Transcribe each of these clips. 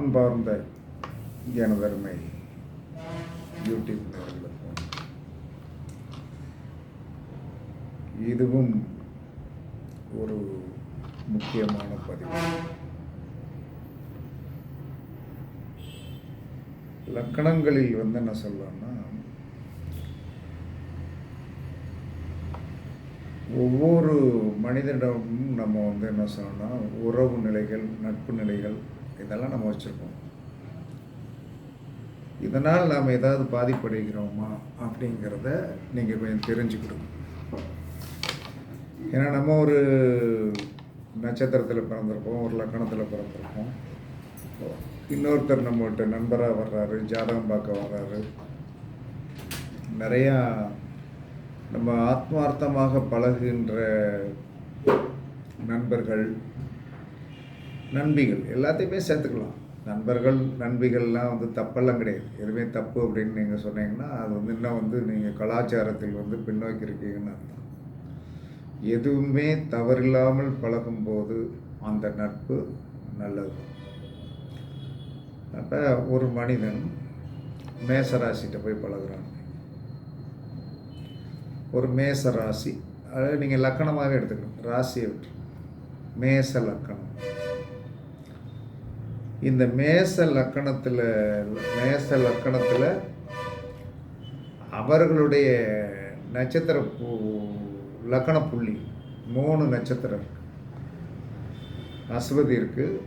அன்பார்ந்த எனதருமை யூடியூப் நேர்களுக்கும் இதுவும் ஒரு முக்கியமான பதிவு. லக்கணங்களில் வந்து என்ன சொல்லலாம்னா ஒவ்வொரு மனிதனிடமும் நம்ம வந்து என்ன சொல்லணும்னா உறவு நிலைகள் நட்பு நிலைகள் இதெல்லாம் நம்ம வச்சுருக்கோம். இதனால் நாம் ஏதாவது பாதிப்படைகிறோமா அப்படிங்கிறத நீங்கள் கொஞ்சம் தெரிஞ்சுக்கிடுங்க. ஏன்னா நம்ம ஒரு நட்சத்திரத்தில் பிறந்திருப்போம் ஒரு லக்கணத்தில் பிறந்திருப்போம். இன்னொருத்தர் நம்மகிட்ட நண்பராக வர்றாரு ஜாதகம் பார்க்க வர்றாரு. நிறையா நம்ம ஆத்மார்த்தமாக பழகுகின்ற நண்பர்கள் நண்பிகள் எல்லாத்தையுமே சேர்த்துக்கலாம். நண்பர்கள் நண்பிகள்லாம் வந்து தப்பெல்லாம் கிடையாது. எதுவுமே தப்பு அப்படின்னு நீங்கள் சொன்னீங்கன்னா அது வந்து இன்னும் வந்து நீங்கள் கலாச்சாரத்தில் வந்து பின்னோக்கி இருக்கீங்கன்னு அர்த்தம். எதுவுமே தவறில்லாமல் பழகும்போது அந்த நட்பு நல்லது. அப்போ ஒரு மனிதன் மேசராசிகிட்ட போய் பழகிறான். ஒரு மேச ராசி அதாவது நீங்கள் லக்கணமாகவே எடுத்துக்கணும். ராசியை விட்டு மேச லக்கணம். இந்த மேச லக்கணத்தில் மேச லக்கணத்தில் அவர்களுடைய நட்சத்திர லக்கண புள்ளி மூணு நட்சத்திரம் இருக்கு. அஸ்வதி இருக்குது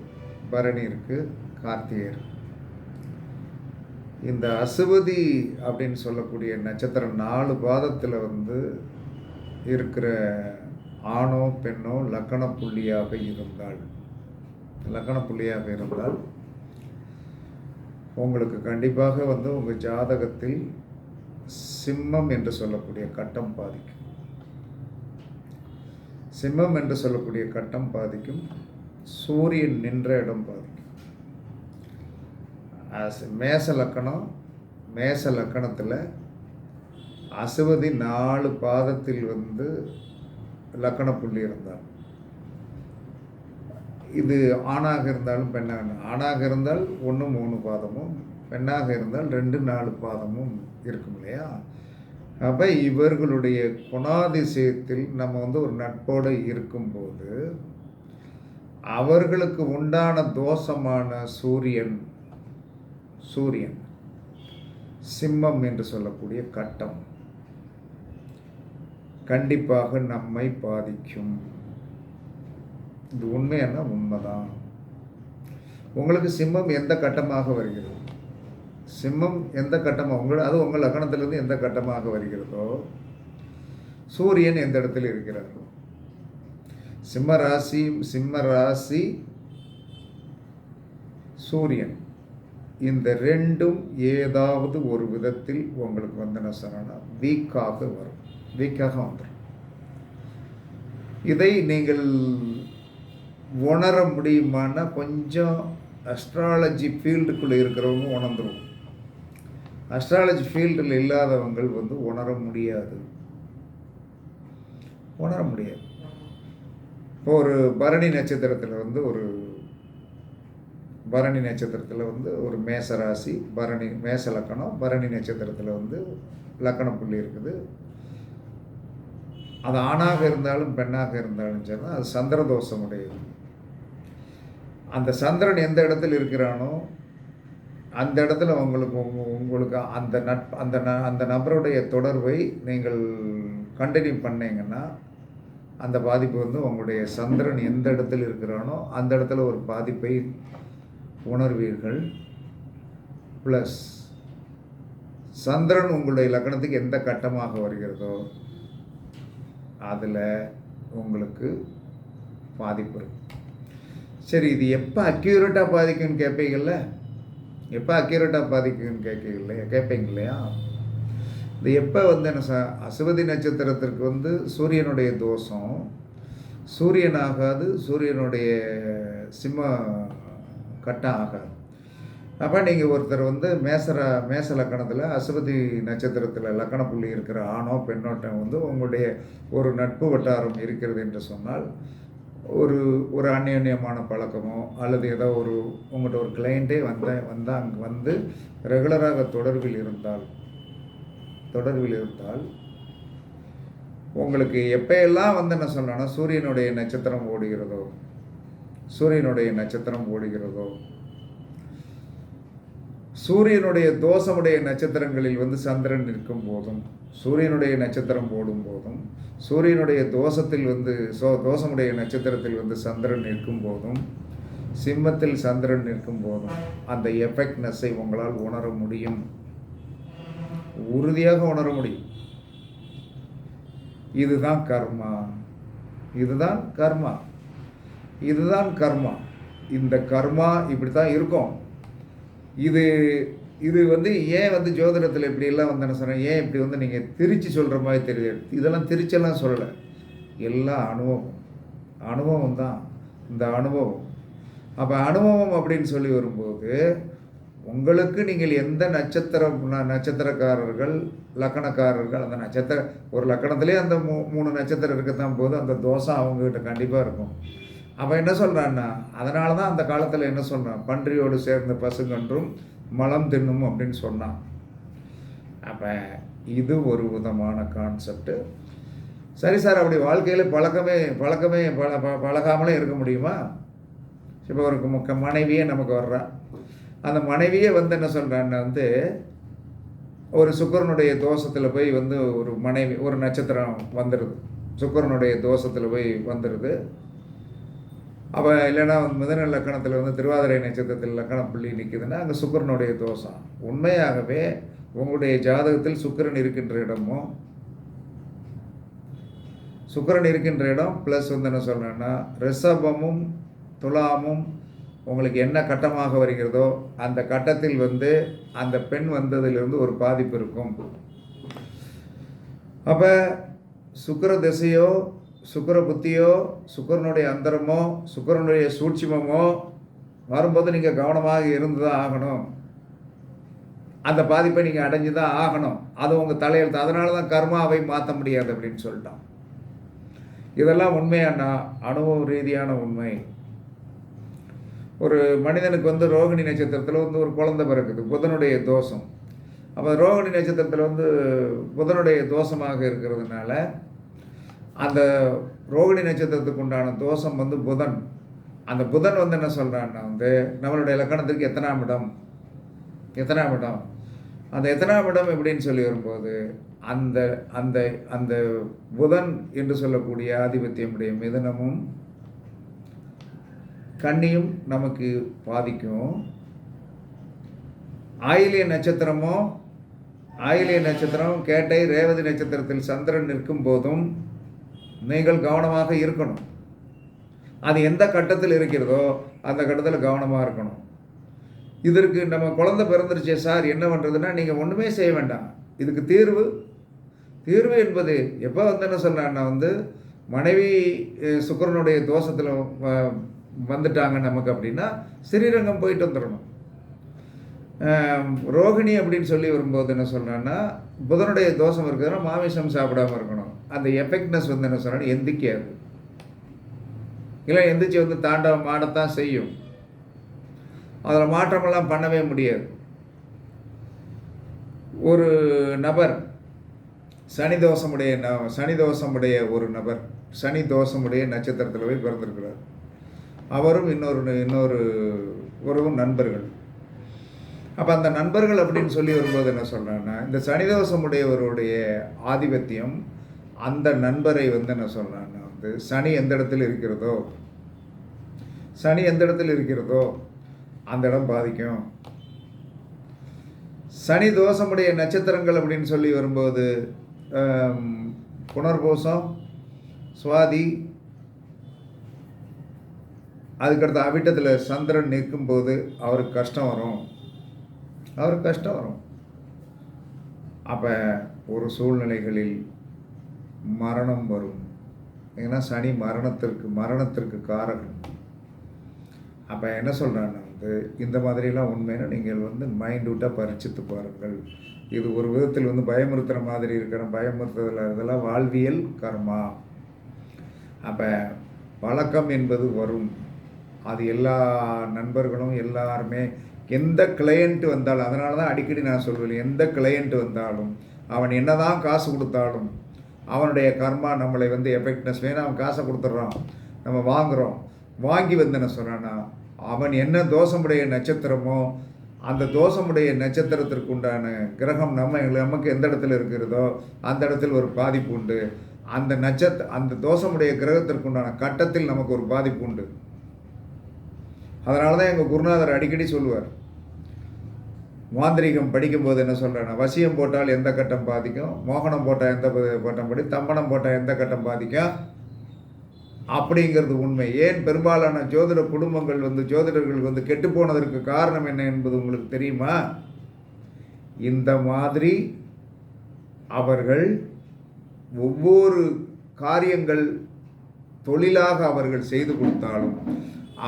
பரணி இருக்கு கார்த்திகை இந்த அசுவதி அப்படின்னு சொல்லக்கூடிய நட்சத்திரம் நாலு பாதத்தில் வந்து இருக்கிற ஆணோ பெண்ணோ லக்கண புள்ளியாக இருந்தால் லக்கண புள்ளியாக இருந்தால் உங்களுக்கு கண்டிப்பாக வந்து உங்கள் ஜாதகத்தில் சிம்மம் என்று சொல்லக்கூடிய கட்டம் பாதிக்கும். சிம்மம் என்று சொல்லக்கூடிய கட்டம் பாதிக்கும். சூரியன் நின்ற இடம் பாதிக்கும். அஸ்- மேச லக்கணம் மேச லக்கணத்தில் அசுவதி நாலு பாதத்தில் வந்து லக்கண புள்ளி இருந்தால் இது ஆணாக இருந்தாலும் பெண்ணாக ஆணாக இருந்தால் ஒன்று மூணு பாதமும் பெண்ணாக இருந்தால் ரெண்டு நாலு பாதமும் இருக்கும் இல்லையா? அப்போ இவர்களுடைய குணாதிசயத்தில் நம்ம வந்து ஒரு நட்போடு இருக்கும்போது அவர்களுக்கு உண்டான தோஷமான சூரியன் சூரியன் சிம்மம் என்று சொல்லக்கூடிய கட்டம் கண்டிப்பாக நம்மை பாதிக்கும். இது உண்மையான உண்மைதான். உங்களுக்கு சிம்மம் எந்த கட்டமாக வருகிறது சிம்மம் எந்த கட்டமாக உங்கள் அது உங்கள் லக்னத்திலிருந்து எந்த கட்டமாக வருகிறதோ சூரியன் எந்த இடத்தில் இருக்கிறாரோ சிம்ம ராசி சிம்ம ராசி சூரியன். இந்த ரெண்டும் ஏதாவது ஒரு விதத்தில் உங்களுக்கு வந்து என்ன சொன்னா வீக்காக வரும். வீக்காக வந்துடும் இதை நீங்கள் உணர முடியுமான்னா கொஞ்சம் அஸ்ட்ராலஜி ஃபீல்டுக்குள்ளே இருக்கிறவங்க உணர்ந்துடும் அஸ்ட்ராலஜி ஃபீல்டில் இல்லாதவங்கள் வந்து உணர முடியாது. உணர முடியாது. இப்போ ஒரு பரணி நட்சத்திரத்தில் வந்து ஒரு பரணி நட்சத்திரத்தில் வந்து ஒரு மேச ராசி பரணி மேச லக்கணம் பரணி நட்சத்திரத்தில் வந்து லக்கண புள்ளி இருக்குது. அது ஆணாக இருந்தாலும் பெண்ணாக இருந்தாலும் சரி அது சந்திர தோஷமுடையது அந்த சந்திரன் எந்த இடத்துல இருக்கிறானோ அந்த இடத்துல உங்களுக்கு உங்களுக்கு அந்த நட்பு அந்த ந அந்த நபருடைய தொடர்பை நீங்கள் கண்டினியூ பண்ணீங்கன்னா அந்த பாதிப்பு வந்து உங்களுடைய சந்திரன் எந்த இடத்துல இருக்கிறானோ அந்த இடத்துல ஒரு பாதிப்பை உணர்வீர்கள். ப்ளஸ் சந்திரன் உங்களுடைய லக்னத்துக்கு எந்த கட்டமாக வருகிறதோ அதில் உங்களுக்கு பாதிப்பு இருக்கும் சரி இது எப்போ அக்யூரேட்டாக பாதிக்கும்னு கேட்பீங்கள்ல எப்போ அக்யூரேட்டாக பாதிக்கும்னு கேட்கல கேட்பீங்க இல்லையா? இது எப்போ வந்து என்ன ச அசுபதி நட்சத்திரத்திற்கு வந்து சூரியனுடைய தோஷம் சூரியன் ஆகாது சூரியனுடைய சிம்ம கட்டம் ஆகாது. அப்போ நீங்கள் ஒருத்தர் வந்து மேசர மேச லக்கணத்தில் அசுவதி நட்சத்திரத்தில் லக்கண புள்ளி இருக்கிற ஆணோ பெண்ணோட்டம் வந்து உங்களுடைய ஒரு நட்பு வட்டாரம் இருக்கிறது என்று சொன்னால் ஒரு ஒரு அந்யோன்யமான பழக்கமோ அல்லது ஏதோ ஒரு உங்கள்கிட்ட ஒரு கிளைண்ட்டே வந்த வந்தால் அங்கே வந்து ரெகுலராக தொடர்பில் இருந்தால் தொடர்பில் இருந்தால் உங்களுக்கு எப்பயெல்லாம் வந்து என்ன சொல்லணும்னா சூரியனுடைய நட்சத்திரம் ஓடுகிறதோ சூரியனுடைய நட்சத்திரம் ஓடுகிறதோ சூரியனுடைய தோஷமுடைய நட்சத்திரங்களில் வந்து சந்திரன் நிற்கும் போதும் சூரியனுடைய நட்சத்திரம் போடும் போதும் சூரியனுடைய தோஷத்தில் வந்து சோ தோஷமுடைய நட்சத்திரத்தில் வந்து சந்திரன் நிற்கும் போதும் சிம்மத்தில் சந்திரன் நிற்கும் போதும் அந்த எஃபெக்ட்னஸை உங்களால் உணர முடியும். உறுதியாக உணர முடியும். இதுதான் கர்மா. இதுதான் கர்மா. இதுதான் கர்மா. இந்த கர்மா இப்படி தான் இருக்கும். இது இது வந்து ஏன் வந்து ஜோதிடத்தில் இப்படியெல்லாம் வந்து என்ன சொன்னேன் ஏன் இப்படி வந்து நீங்கள் திருச்சி சொல்கிற மாதிரி தெரியுது? இதெல்லாம் திருச்செல்லாம் சொல்லலை. எல்லாம் அனுபவம் அனுபவம் தான் இந்த அனுபவம். அப்போ அனுபவம் அப்படின்னு சொல்லி வரும்போது உங்களுக்கு நீங்கள் எந்த நட்சத்திரம் ந- நட்சத்திரக்காரர்கள் லக்கணக்காரர்கள் அந்த நட்சத்திர ஒரு லக்கணத்திலே அந்த மூ மூணு நட்சத்திரம் இருக்கத்தான் போது அந்த தோஷம் அவங்கக்கிட்ட கண்டிப்பாக இருக்கும். அவன் என்ன சொல்கிறான்னா அதனால தான் அந்த காலத்தில் என்ன சொல்கிறான் பன்றியோடு சேர்ந்த பசுங்கன்றும் மலம் தின்னும் அப்படின்னு சொன்னான். அப்போ இது ஒரு விதமான கான்செப்ட்டு சரி சார் அப்படி வாழ்க்கையில் பழக்கமே பழக்கமே பழ ப- பழகாமலே இருக்க முடியுமா? இப்போ ஒரு முக்க மனைவியே நமக்கு வர்றான் அந்த மனைவியே வந்து என்ன சொல்கிறான்னா வந்து ஒரு சுக்கரனுடைய தோஷத்தில் போய் வந்து ஒரு மனைவி ஒரு நட்சத்திரம் வந்துடுது சுக்கரனுடைய தோஷத்தில் போய் வந்துடுது அப்போ இல்லைன்னா மிதன லக்கணத்தில் வந்து திருவாதிரை நட்சத்திரத்தில் லக்கணம் புள்ளி நிற்குதுன்னா அங்கே சுக்கிரனுடைய தோஷம். உண்மையாகவே உங்களுடைய ஜாதகத்தில் சுக்கிரன் இருக்கின்ற இடமும் சுக்கரன் இருக்கின்ற இடம் ப்ளஸ் வந்து என்ன சொல்கிறேன்னா ரிஷபமும் துலாமும் உங்களுக்கு என்ன கட்டமாக வருகிறதோ அந்த கட்டத்தில் வந்து அந்த பெண் வந்ததிலிருந்து ஒரு பாதிப்பு இருக்கும். அப்போ சுக்கர திசையோ சுக்கர புத்தியோ சுக்கிரனுடைய அந்தரமோ சுக்கரனுடைய சூட்சிமமோ வரும்போது நீங்கள் கவனமாக இருந்து தான் ஆகணும். அந்த பாதிப்பை நீங்கள் அடைஞ்சு தான் ஆகணும். அது உங்கள் தலையெழுத்து அதனால தான் கர்மாவை மாற்ற முடியாது அப்படின்னு சொல்லிட்டான். இதெல்லாம் உண்மையானா அனுபவ ரீதியான உண்மை. ஒரு மனிதனுக்கு வந்து ரோகிணி நட்சத்திரத்தில் வந்து ஒரு குழந்தை பிறக்குது. புதனுடைய தோஷம். அப்போ ரோகிணி நட்சத்திரத்தில் வந்து புதனுடைய தோஷமாக இருக்கிறதுனால அந்த ரோகிணி நட்சத்திரத்துக்கு உண்டான தோஷம் வந்து புதன். அந்த புதன் வந்து என்ன சொல்கிறான்னா வந்து நம்மளுடைய இலக்கணத்துக்கு எத்தனாம் இடம்? எத்தனாம் இடம்? அந்த எத்தனாம் இடம் எப்படின்னு சொல்லி வரும்போது அந்த அந்த அந்த புதன் என்று சொல்லக்கூடிய ஆதிபத்தியமுடைய மிதனமும் கண்ணியும் நமக்கு பாதிக்கும். ஆயிலிய நட்சத்திரமோ ஆயிலிய நட்சத்திரம் கேட்டை ரேவதி நட்சத்திரத்தில் சந்திரன் நிற்கும் போதும் நீங்கள் கவனமாக இருக்கணும். அது எந்த கட்டத்தில் இருக்கிறதோ அந்த கட்டத்தில் கவனமாக இருக்கணும். இதற்கு நம்ம குழந்தை பிறந்துருச்சே சார் என்ன பண்ணுறதுன்னா நீங்கள் ஒன்றுமே செய்ய வேண்டாம். இதுக்கு தீர்வு. தீர்வு என்பது எப்போ வந்து என்ன சொல்கிறான்னா வந்து மனைவி சுக்கரனுடைய தோஷத்தில் வந்துட்டாங்க நமக்கு அப்படின்னா ஸ்ரீரங்கம் போயிட்டு வந்துடணும். ரோகிணி அப்படின்னு சொல்லி வரும்போது என்ன சொல்கிறேன்னா புதனுடைய தோஷம் இருக்குதுன்னா மாமிசம் சாப்பிடாம இருக்கணும். அந்த எஃபெக்ட்னஸ் வந்து என்ன சொல்கிறேன்னா எந்திக்காது இல்லை எந்திரிச்சு வந்து தாண்டவம் ஆடத்தான் செய்யும். அதில் மாற்றமெல்லாம் பண்ணவே முடியாது. ஒரு நபர் சனி தோஷமுடைய ந சனி தோஷமுடைய ஒரு நபர் சனி தோஷமுடைய நட்சத்திரத்தில் போய் பிறந்திருக்கிறார். அவரும் இன்னொரு இன்னொரு உறவும் நண்பர்கள். அப்போ அந்த நண்பர்கள் அப்படின்னு சொல்லி வரும்போது என்ன சொல்கிறேன்னா இந்த சனி தோஷமுடையவருடைய ஆதிபத்தியம் அந்த நண்பரை வந்து என்ன சொல்கிறேன்னா வந்து சனி எந்த இடத்துல இருக்கிறதோ சனி எந்த இடத்துல இருக்கிறதோ அந்த இடம் பாதிக்கும். சனி தோஷமுடைய நட்சத்திரங்கள் அப்படின்னு சொல்லி வரும்போது ஆம், சுவாதி அதுக்கடுத்து அவிட்டத்தில் சந்திரன் நிற்கும்போது அவருக்கு கஷ்டம் வரும். அவருக்கு கஷ்டம் வரும். அப்போ ஒரு சூழ்நிலைகளில் மரணம் வரும். ஏன்னா சனி மரணத்திற்கு மரணத்திற்கு காரணம் அப்போ என்ன சொல்கிறான்னு வந்து இந்த மாதிரிலாம் உண்மைன்னா நீங்கள் வந்து மைண்ட் பரிச்சித்து பாருங்கள். இது ஒரு விதத்தில் வந்து பயமுறுத்துகிற மாதிரி இருக்கிற பயமுறுத்துதல் இதெல்லாம் வாழ்வியல் கர்மா. அப்போ பழக்கம் என்பது வரும். அது எல்லா நண்பர்களும் எல்லாருமே எந்த கிளையண்ட் வந்தாலும் அதனால தான் அடிக்கடி நான் சொல்வேன் எந்த கிளையண்ட் வந்தாலும் அவன் என்னதான் காசு கொடுத்தாலும் அவனுடைய கர்மா நம்மளை வந்து எஃபெக்ட்னஸ் வேணும் அவன் காசை கொடுத்துட்றான் நம்ம வாங்குகிறோம் வாங்கி வந்து என்ன சொல்கிறான்னா அவன் என்ன தோஷமுடைய நட்சத்திரமோ அந்த தோஷமுடைய நட்சத்திரத்திற்கு உண்டான கிரகம் நம்ம நமக்கு எந்த இடத்துல இருக்கிறதோ அந்த இடத்துல ஒரு பாதிப்பு உண்டு. அந்த நட்சத்திர அந்த தோஷமுடைய கிரகத்திற்கு உண்டான கட்டத்தில் நமக்கு ஒரு பாதிப்பு உண்டு. அதனால தான் எங்கள் குருநாதர் அடிக்கடி சொல்லுவார் மாந்திரிகம் படிக்கும்போது என்ன சொல்கிறேன்னா வசியம் போட்டால் எந்த கட்டம் பாதிக்கும்? மோகனம் போட்டால் எந்த கட்டம் படி தம்பனம் போட்டால் எந்த கட்டம் பாதிக்கும்? அப்படிங்கிறது உண்மை. ஏன் பெரும்பாலான ஜோதிட குடும்பங்கள் வந்து ஜோதிடர்கள் வந்து கெட்டு போனதற்கு காரணம் என்ன என்பது உங்களுக்கு தெரியுமா? இந்த மாதிரி அவர்கள் ஒவ்வொரு காரியங்கள் தொழிலாக அவர்கள் செய்து கொடுத்தாலும்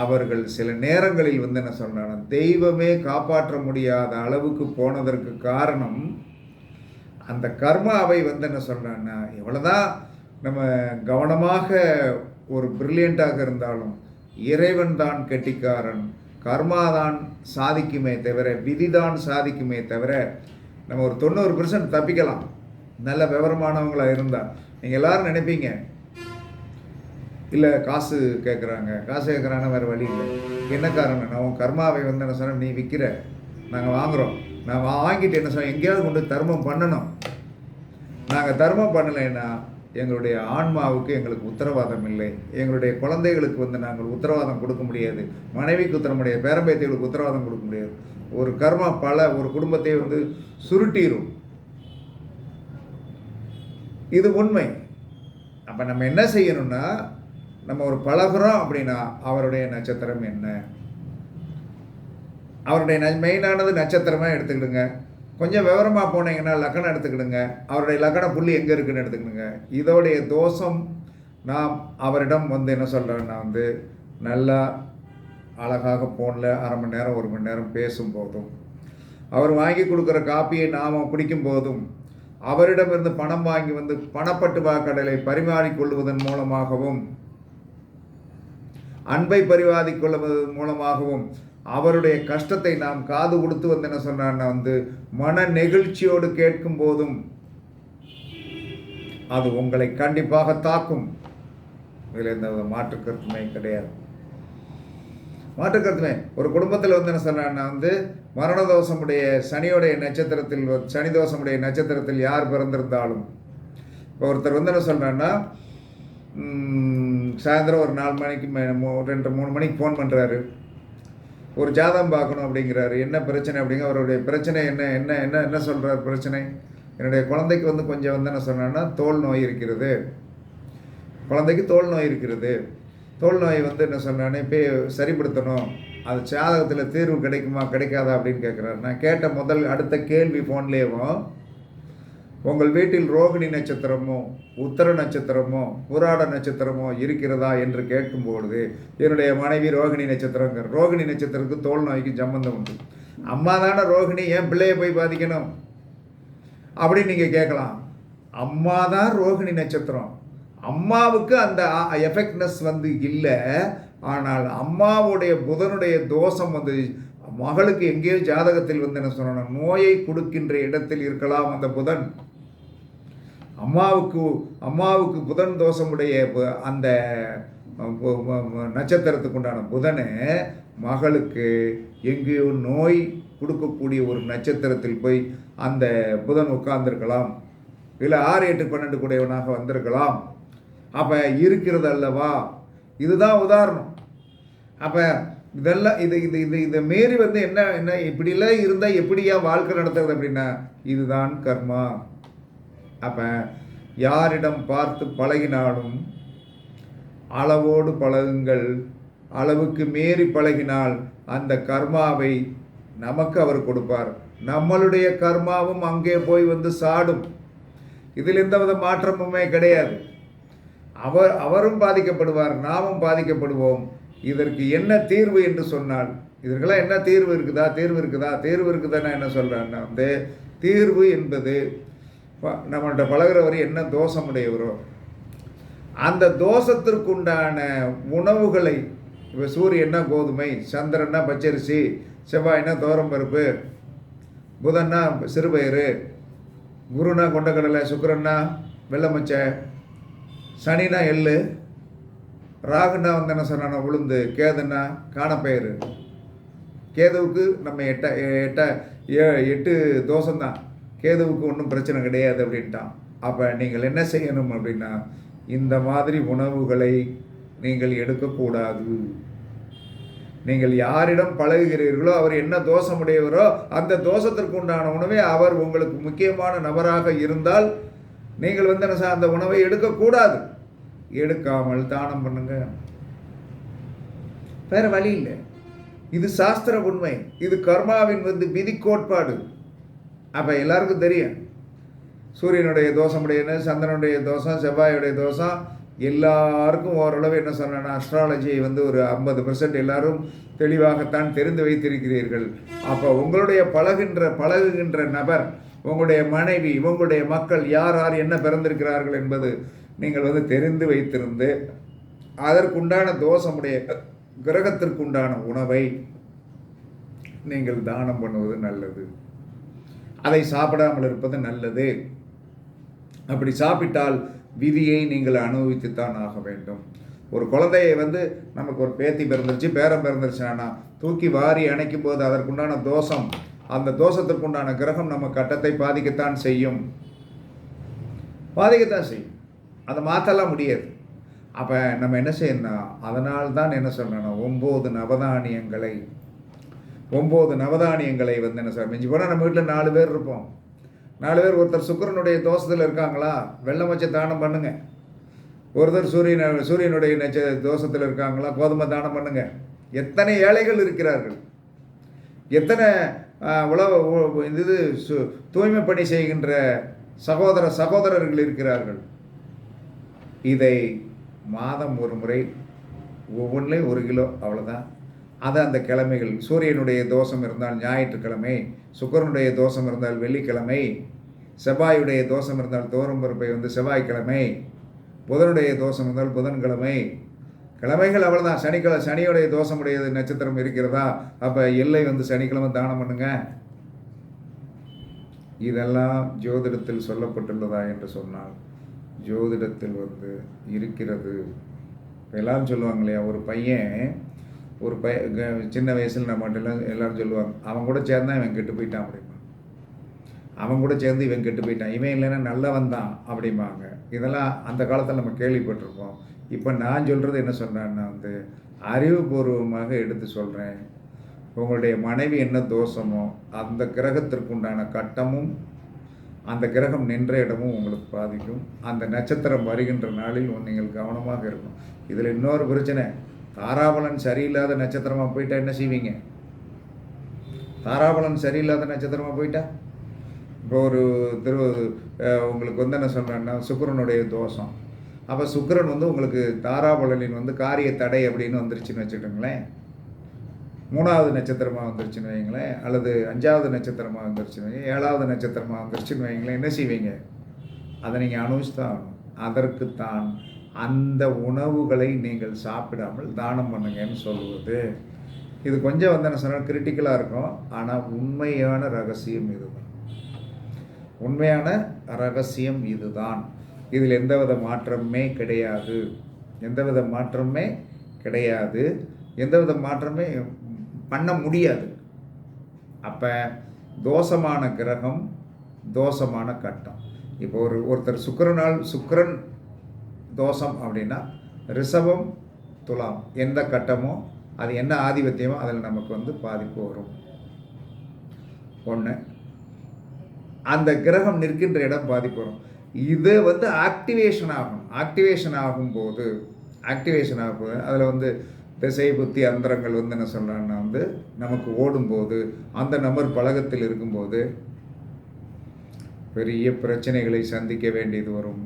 அவர்கள் சில நேரங்களில் வந்து என்ன சொல்றாங்க தெய்வமே காப்பாற்ற முடியாத அளவுக்கு போனதற்கு காரணம் அந்த கர்மாவை வந்து என்ன சொல்கிறாங்கன்னா எவ்வளோதான் நம்ம கவனமாக ஒரு பிரில்லியண்ட்டாக இருந்தாலும் இறைவன் தான் கெட்டிக்காரன் கர்மா தான் சாதிக்குமே தவிர விதி தான் சாதிக்குமே தவிர நம்ம ஒரு தொண்ணூறு பெர்சன்ட் தப்பிக்கலாம். நல்ல விவரமானவங்களாக இருந்தால் நீங்கள் எல்லோரும் நினைப்பீங்க இல்லை காசு கேட்குறாங்க காசு கேட்குறாங்க வேறு வழி இல்லை. என்ன காரணம்? நான் உன் கர்மாவை வந்து என்ன சொன்ன நீ விற்கிற நாங்கள் வாங்குகிறோம் நான் வாங்கிட்டு என்ன சொன்னேன்? எங்கேயாவது கொண்டு தர்மம் பண்ணணும். நாங்கள் தர்மம் பண்ணலைன்னா எங்களுடைய ஆன்மாவுக்கு எங்களுக்கு உத்தரவாதம் இல்லை. எங்களுடைய குழந்தைகளுக்கு வந்து நாங்கள் உத்தரவாதம் கொடுக்க முடியாது. மனைவிக்கு உத்தர முடியாது. பேரம்பேத்திகளுக்கு உத்தரவாதம் கொடுக்க முடியாது. ஒரு கர்மா பல ஒரு குடும்பத்தை வந்து சுருட்டிடும் இது உண்மை. அப்போ நம்ம என்ன செய்யணும்னா நம்ம ஒரு பழகுறோம் அப்படின்னா அவருடைய நட்சத்திரம் என்ன? அவருடைய ந மெயினானது நட்சத்திரமாக எடுத்துக்கிடுங்க. கொஞ்சம் விவரமாக போனீங்கன்னா லக்கணம் எடுத்துக்கிடுங்க. அவருடைய லக்கண புள்ளி எங்கே இருக்குன்னு எடுத்துக்கிடுங்க. இதோடைய தோஷம் நாம் அவரிடம் வந்து என்ன சொல்கிறேன்னா வந்து நல்லா அழகாக ஃபோனில் அரை மணி நேரம் ஒரு மணி நேரம் பேசும்போதும் அவர் வாங்கி கொடுக்குற காப்பியை நாம் குடிக்கும் போதும் அவரிடமிருந்து பணம் வாங்கி வந்து பணப்பட்டு கடலை பரிமாறிக்கொள்வதன் மூலமாகவும் அன்பை பரிவாதிக்கொள்வது மூலமாகவும் அவருடைய கஷ்டத்தை நாம் காது கொடுத்து வந்து என்ன சொன்னான்னா வந்து மன நெகிழ்ச்சியோடு கேட்கும் போதும் அது உங்களை கண்டிப்பாக தாக்கும். இதில் எந்த மாற்று கருத்துமே கிடையாது. மாற்று கருத்துமே. ஒரு குடும்பத்தில் வந்து என்ன சொன்னான்னா வந்து மரண தோஷமுடைய சனியோடைய நட்சத்திரத்தில் சனி தோஷமுடைய நட்சத்திரத்தில் யார் பிறந்திருந்தாலும் இப்போ ஒருத்தர் வந்து என்ன சொல்கிறான்னா சாயந்தரம் ஒரு நாலு மணிக்கு மே ரெண்டு மூணு மணிக்கு ஃபோன் பண்ணுறாரு ஒரு ஜாதகம் பார்க்கணும் அப்படிங்கிறாரு. என்ன பிரச்சனை அப்படிங்க? அவருடைய பிரச்சனை என்ன? என்ன என்ன என்ன சொல்கிறார் பிரச்சனை? என்னுடைய குழந்தைக்கு வந்து கொஞ்சம் வந்து என்ன சொன்னேன்னா தோல் நோய் இருக்கிறது. குழந்தைக்கு தோல் நோய் இருக்கிறது. தோல் நோய் வந்து என்ன சொன்னானே இப்போ சரிப்படுத்தணும். அது ஜாதகத்தில் தீர்வு கிடைக்குமா கிடைக்காதா அப்படின்னு கேட்குறாரு நான் கேட்ட முதல் அடுத்த கேள்வி ஃபோன்லேயும் உங்கள் வீட்டில் ரோகிணி நட்சத்திரமோ உத்தர நட்சத்திரமோ புராட நட்சத்திரமோ இருக்கிறதா என்று கேட்கும்பொழுது என்னுடைய மனைவி ரோகிணி நட்சத்திரங்கிற ரோகிணி நட்சத்திரத்துக்கு தோல் நோய்க்கு சம்பந்தம் உண்டு. அம்மா தானே ரோகிணி ஏன் பிள்ளையை போய் பாதிக்கணும்? அப்படின்னு நீங்கள் கேட்கலாம். அம்மா தான் ரோகிணி நட்சத்திரம். அம்மாவுக்கு அந்த எஃபெக்ட்னஸ் வந்து இல்லை. ஆனால் அம்மாவுடைய புதனுடைய தோஷம் வந்து மகளுக்கு எங்கேயோ ஜாதகத்தில் வந்து என்ன சொல்லணும் நோயை கொடுக்கின்ற இடத்தில் இருக்கலாம் அந்த புதன். அம்மாவுக்கு அம்மாவுக்கு புதன் தோஷமுடைய அந்த நட்சத்திரத்துக்கு உண்டான புதனை மகளுக்கு எங்கேயோ நோய் கொடுக்கக்கூடிய ஒரு நட்சத்திரத்தில் போய் அந்த புதன் உட்கார்ந்துருக்கலாம். இல்லை ஆறு எட்டு பன்னெண்டு கூடையவனாக வந்திருக்கலாம். அப்போ இருக்கிறது அல்லவா? இதுதான் உதாரணம். அப்போ இதெல்லாம் இது இது இது இதை மாரி வந்து என்ன என்ன இப்படிலாம் இருந்தால் எப்படியா வாழ்க்கை நடத்துறது அப்படின்னா இதுதான் கர்மா. அப்போ யாரிடம் பார்த்து பழகினாலும் அளவோடு பழகுங்கள். அளவுக்கு மீறி பழகினால் அந்த கர்மாவை நமக்கு அவர் கொடுப்பார். நம்மளுடைய கர்மாவும் அங்கே போய் வந்து சாடும். இதில் எந்த வித மாற்றமுமே கிடையாது. அவர் அவரும் பாதிக்கப்படுவார் நாமும் பாதிக்கப்படுவோம். இதற்கு என்ன தீர்வு என்று சொன்னால் இதற்கெல்லாம் என்ன தீர்வு இருக்குதா? தீர்வு இருக்குதா? தீர்வு இருக்குதான்னு என்ன சொல்கிறேன்னா வந்து தீர்வு என்பது நம்மள்கிட்ட பழகிறவர் என்ன தோஷமுடையவரோ அந்த தோஷத்திற்குண்டான உணவுகளை இப்போ சூரியன்னா கோதுமை சந்திரன்னா பச்சரிசி செவ்வாய்னா பருப்பு புதன்னா சிறுபயிறு குருனா கொண்டக்கடலை சுக்கிரன்னா வெள்ளமச்சை சனினா எள்ளு ராகுனா வந்து என்ன சொன்னா உளுந்து கேதுன்னா காணப்பயிறு. கேதுவுக்கு நம்ம எட்ட எட்ட ஏ எட்டு தோசம்தான் கேதுவுக்கு ஒன்றும் பிரச்சனை கிடையாது அப்படின்ட்டான். அப்போ நீங்கள் என்ன செய்யணும் அப்படின்னா இந்த மாதிரி உணவுகளை நீங்கள் எடுக்கக்கூடாது. நீங்கள் யாரிடம் பழகுகிறீர்களோ அவர் என்ன தோஷமுடையவரோ அந்த தோஷத்திற்கு உண்டான உணவை அவர் உங்களுக்கு முக்கியமான நபராக இருந்தால் நீங்கள் வந்து என்ன சார் அந்த உணவை எடுக்கக்கூடாது. எடுக்காமல் தானம் பண்ணுங்க. வேற வழி இல்லை. இது சாஸ்திர உண்மை. இது கர்மாவின் வந்து விதி கோட்பாடு அப்போ எல்லாருக்கும் தெரியும். சூரியனுடைய தோஷமுடையது சந்திரனுடைய தோஷம் செவ்வாயுடைய தோஷம். எல்லாருக்கும் ஓரளவு என்ன சொன்னா அஸ்ட்ராலஜியை வந்து ஒரு ஐம்பது பர்சன்ட் எல்லாரும் தெளிவாகத்தான் தெரிந்து வைத்திருக்கிறீர்கள். அப்போ உங்களுடைய பழகின்ற பழகுகின்ற நபர் உங்களுடைய மனைவி உங்களுடைய மக்கள் யார் யார் என்ன பிறந்திருக்கிறார்கள் என்பது நீங்கள் வந்து தெரிந்து வைத்திருந்து அதற்குண்டான தோஷமுடைய கிரகத்திற்குண்டான உணவை நீங்கள் தானம் பண்ணுவது நல்லது. அதை சாப்பிடாமல் இருப்பது நல்லது. அப்படி சாப்பிட்டால் விதியை நீங்கள் அனுபவித்துத்தான் ஆக வேண்டும். ஒரு குழந்தையை வந்து நமக்கு ஒரு பேத்தி பிறந்துருச்சு பேரம் பிறந்துருச்சுன்னா தூக்கி வாரி அணைக்கும் போது அதற்குண்டான தோஷம் அந்த தோஷத்திற்குண்டான கிரகம் நம்ம கட்டத்தை பாதிக்கத்தான் செய்யும். பாதிக்கத்தான் செய்யும். அதை மாற்றலாம் முடியாது. அப்போ நம்ம என்ன செய்யணும் அதனால் தான் என்ன சொல்லணும்னா ஒம்பது நவதானியங்களை ஒம்பது நவதானியங்களை வந்து என்ன சார் மிஞ்சி போனால் நம்ம வீட்டில் நாலு பேர் இருப்போம். நாலு பேர் ஒருத்தர் சுக்கரனுடைய தோஷத்தில் இருக்காங்களா வெள்ளம் வச்சு தானம் பண்ணுங்க. ஒருத்தர் சூரியன் சூரியனுடைய நெச்ச தோஷத்தில் இருக்காங்களா கோதுமை தானம் பண்ணுங்க. எத்தனை ஏழைகள் இருக்கிறார்கள். எத்தனை ஆஹ், உலக இந்த இது சு- தூய்மை பணி செய்கின்ற சகோதர சகோதரர்கள் இருக்கிறார்கள். இதை மாதம் ஒரு முறை ஒவ்வொன்றிலையும் ஒரு கிலோ அவ்வளோதான் அதை அந்த கிழமைகள். சூரியனுடைய தோஷம் இருந்தால் ஞாயிற்றுக்கிழமை சுக்கரனுடைய தோஷம் இருந்தால் வெள்ளிக்கிழமை செவ்வாயுடைய தோஷம் இருந்தால் தோறும் பருப்பை வந்து செவ்வாய்க்கிழமை புதனுடைய தோஷம் இருந்தால் புதன்கிழமை. கிழமைகள் அவ்வளோதான் சனிக்கிழமை சனியுடைய தோஷமுடைய நட்சத்திரம் இருக்கிறதா? அப்போ எல்லை வந்து சனிக்கிழமை தானம் பண்ணுங்க. இதெல்லாம் ஜோதிடத்தில் சொல்லப்பட்டுள்ளதா என்று சொன்னால் ஜோதிடத்தில் வந்து இருக்கிறது. எல்லாம் சொல்லுவாங்க இல்லையா ஒரு பையன் ஒரு பய க- சின்ன வயசில் நம்ம எல்லாம் எல்லாரும் சொல்லுவாங்க அவன் கூட சேர்ந்தான் இவன் கெட்டு போயிட்டான் அப்படிம்பாங்க. அவன் கூட சேர்ந்து இவன் கெட்டு போயிட்டான் இவன் இல்லைன்னா நல்லவன் தான் அப்படிம்பாங்க. இதெல்லாம் அந்த காலத்தில் நம்ம கேள்விப்பட்டிருப்போம். இப்போ நான் சொல்கிறது என்ன சொல்கிறேன்னா வந்து அறிவுபூர்வமாக எடுத்து சொல்கிறேன் உங்களுடைய மனைவி என்ன தோஷமோ அந்த கிரகத்திற்குண்டான கட்டமும் அந்த கிரகம் நின்ற இடமும் உங்களுக்கு பாதிக்கும். அந்த நட்சத்திரம் வருகின்ற நாளில் நீங்கள் கவனமாக இருக்கணும். இதில் இன்னொரு பிரச்சனை தாராபலன் சரியில்லாத நட்சத்திரமாக போயிட்டா என்ன செய்வீங்க? தாராபலன் சரியில்லாத நட்சத்திரமாக போயிட்டா? இப்போ ஒரு திரு உங்களுக்கு வந்து என்ன சொல்கிறேன்னா சுக்கரனுடைய தோஷம். அப்போ சுக்கரன் வந்து உங்களுக்கு தாராபலனின் வந்து காரிய தடை அப்படின்னு வந்துருச்சுன்னு வச்சுக்கோங்களேன். மூணாவது நட்சத்திரமாக வந்துருச்சுன்னு வைங்களேன் அல்லது அஞ்சாவது நட்சத்திரமாக வந்துருச்சுன்னு வைங்க ஏழாவது நட்சத்திரமாக வந்துருச்சுன்னு வைங்களேன் என்ன செய்வீங்க? அதை நீங்கள் அனுபவிச்சு தான் ஆகணும் அதற்குத்தான் அந்த உணவுகளை நீங்கள் சாப்பிடாமல் தானம் பண்ணுங்கன்னு சொல்வது. இது கொஞ்சம் வந்து என்ன சொன்னால் கிரிட்டிக்கலாக இருக்கும். ஆனால் உண்மையான ரகசியம் இதுதான் உண்மையான ரகசியம் இதுதான். இதில் எந்தவித மாற்றமே கிடையாது. எந்தவித மாற்றமே கிடையாது. எந்தவித மாற்றமே பண்ண முடியாது. அப்போ தோஷமான கிரகம் தோஷமான கட்டம். இப்போ ஒரு ஒருத்தர் சுக்கரனால் சுக்கரன் தோஷம் அப்படின்னா ரிஷபம் துலாம். எந்த கட்டமோ அது என்ன ஆதிபத்தியமோ அதில் நமக்கு வந்து பாதிப்பு வரும். ஒன்று அந்த கிரகம் நிற்கின்ற இடம் பாதிப்பு வரும். இது வந்து ஆக்டிவேஷன் ஆகும். ஆக்டிவேஷன் ஆகும்போது ஆக்டிவேஷன் ஆகும்போது அதில் வந்து திசை புத்தி அந்தரங்கள் வந்து என்ன சொல்கிறாங்கன்னா வந்து நமக்கு ஓடும்போது அந்த நபர் பழகத்தில் இருக்கும்போது பெரிய பிரச்சனைகளை சந்திக்க வேண்டியது வரும்.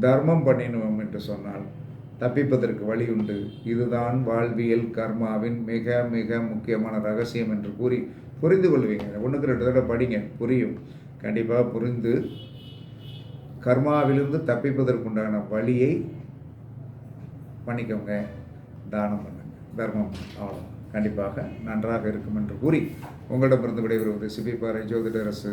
தர்மம் பண்ணினோம் என்று சொன்னால் தப்பிப்பதற்கு வழி உண்டு. இதுதான் வாழ்வியல் கர்மாவின் மிக மிக முக்கியமான ரகசியம் என்று கூறி புரிந்து கொள்வீங்க. ஒன்றுக்கு ரெண்டு தடவை படிங்க. புரியும். கண்டிப்பாக புரிந்து கர்மாவிலிருந்து தப்பிப்பதற்குண்டான வழியை பண்ணிக்கோங்க. தானம் பண்ணுங்க. தர்மம் அவ்வளோ கண்டிப்பாக நன்றாக இருக்கும் என்று கூறி உங்களிடமிருந்து விடைபெறுவது சிபிபாறை ஜோதிடரசு